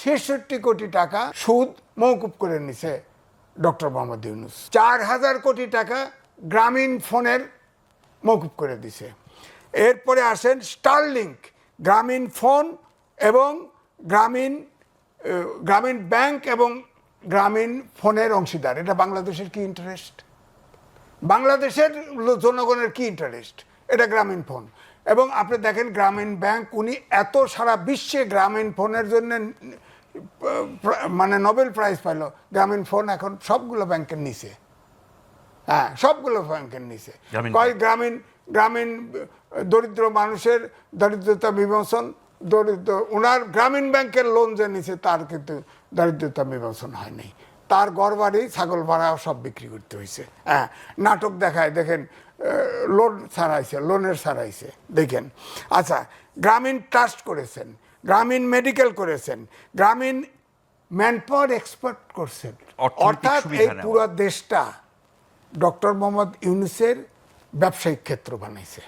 ছেষট্টি কোটি টাকা সুদ মৌকুব করে নিছে ডক্টর মোহাম্মদ ইউনুস। চার হাজার কোটি টাকা গ্রামীণ ফোনের মৌকুব করে দিছে। এরপরে আসেন স্টারলিংক, গ্রামীণ ফোন এবং গ্রামীণ গ্রামীণ ব্যাংক এবং গ্রামীণ ফোনের অংশীদার। এটা বাংলাদেশের কি ইন্টারেস্ট বাংলাদেশের জনগণের কি ইন্টারেস্ট এটা গ্রামীণ ফোন। এবং আপনি দেখেন গ্রামীণ ব্যাংক উনি এত সারা বিশ্বে গ্রামীণ ফোনের জন্য মানে নোবেল প্রাইজ পাইল। গ্রামীণ ফোন এখন সবগুলো ব্যাংকের নিচে। হ্যাঁ সবগুলো ব্যাংকের নিচে। কয় গ্রামীণ গ্রামীণ দরিদ্র মানুষের দরিদ্রতা বিমোচন দরিদ্র ওনার গ্রামীণ ব্যাংকের লোন যে নিছে তার কিন্তু দরিদ্রতা বিমোচন হয়নি। তার ঘর বাড়ি ছাগল ভাড়া সব বিক্রি করতে হয়েছে হ্যাঁ নাটক দেখায় দেখেন লোন ছাড়াইছে লোনের ছাড়াইছে দেখেন। আচ্ছা গ্রামীণ ট্রাস্ট করেছেন গ্রামীণ মেডিকেল করেছেন গ্রামীণ ম্যান পাওয়ার এক্সপার্ট করছেন। অর্থাৎ এই। পুরো দেশটা ডক্টর মোহাম্মদ ইউনুসের ব্যবসায়িক ক্ষেত্র বানাইছে।